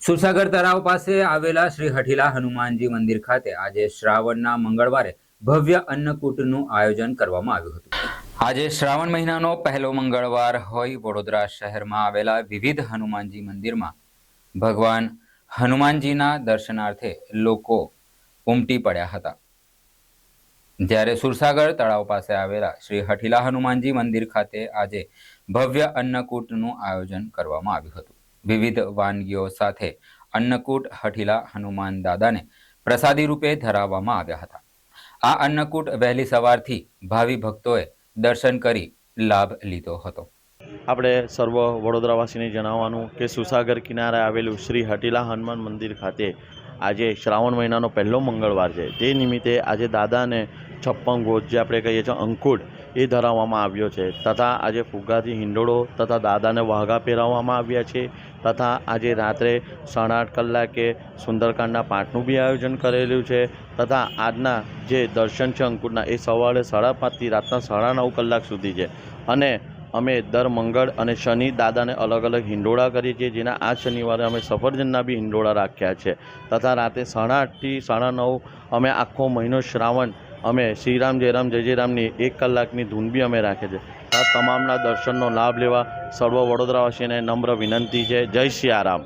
સુરસાગર તળાવ પાસે આવેલા શ્રી હઠીલા હનુમાનજી મંદિર ખાતે આજે શ્રાવણના મંગળવારે ભવ્ય અન્નકૂટનું આયોજન કરવામાં આવ્યું હતું. આજે શ્રાવણ મહિનાનો પહેલો મંગળવાર હોય વડોદરા શહેરમાં આવેલા વિવિધ હનુમાનજી મંદિરમાં ભગવાન હનુમાનજીના દર્શનાર્થે લોકો ઉમટી પડ્યા હતા. જ્યારે સુરસાગર તળાવ પાસે આવેલા શ્રી હઠીલા હનુમાનજી મંદિર ખાતે આજે ભવ્ય અન્નકૂટનું આયોજન કરવામાં આવ્યું હતું. વિવિધ વાનગીઓ સાથે અન્નકૂટ હઠીલા હનુમાન દાદાને પ્રસાદી રૂપે ધરાવવામાં આવ્યા હતા. આ અન્નકૂટ વહેલી સવારથી ભાવિ ભક્તોએ દર્શન કરી લાભ લીધો હતો. આપણે સર્વ વડોદરાવાસીને જણાવવાનું કે સુસાગર કિનારે આવેલું શ્રી હટીલા હનુમાન મંદિર ખાતે આજે શ્રાવણ મહિનાનો પહેલો મંગળવાર છે. તે નિમિત્તે આજે દાદાને છપ્પન ગોજ જે આપણે કહીએ છીએ અંકુટ એ ધરાવવામાં આવ્યો છે. તથા આજે ફુગ્ગાથી હિંડોળો તથા દાદાને વાઘા પહેરાવવામાં આવ્યા છે. તથા આજે રાત્રે સાડા આઠ કલાકે સુંદરકાંડના પાઠનું બી આયોજન કરેલું છે. તથા આજના જે દર્શન છે અંકુટના એ સવારે સાડા પાંચથી રાતના સાડા નવ કલાક સુધી છે. અને અમે દર મંગળ અને શનિ દાદાને અલગ અલગ હિંડોળા કરીએ છીએ, જેના આ શનિવારે અમે સફરજનના બી હિંડોળા રાખ્યા છે. તથા રાતે સાડા આઠથી સાડા નવ અમે આખો મહિનો શ્રાવણ અમે શ્રીરામ, જયરામ, જય જયરામની એક કલાકની ધૂન બી અમે રાખે છે. આ તમામના દર્શનનો લાભ લેવા સર્વ વડોદરાવાસીને નમ્ર વિનંતી છે. જય સિયારામ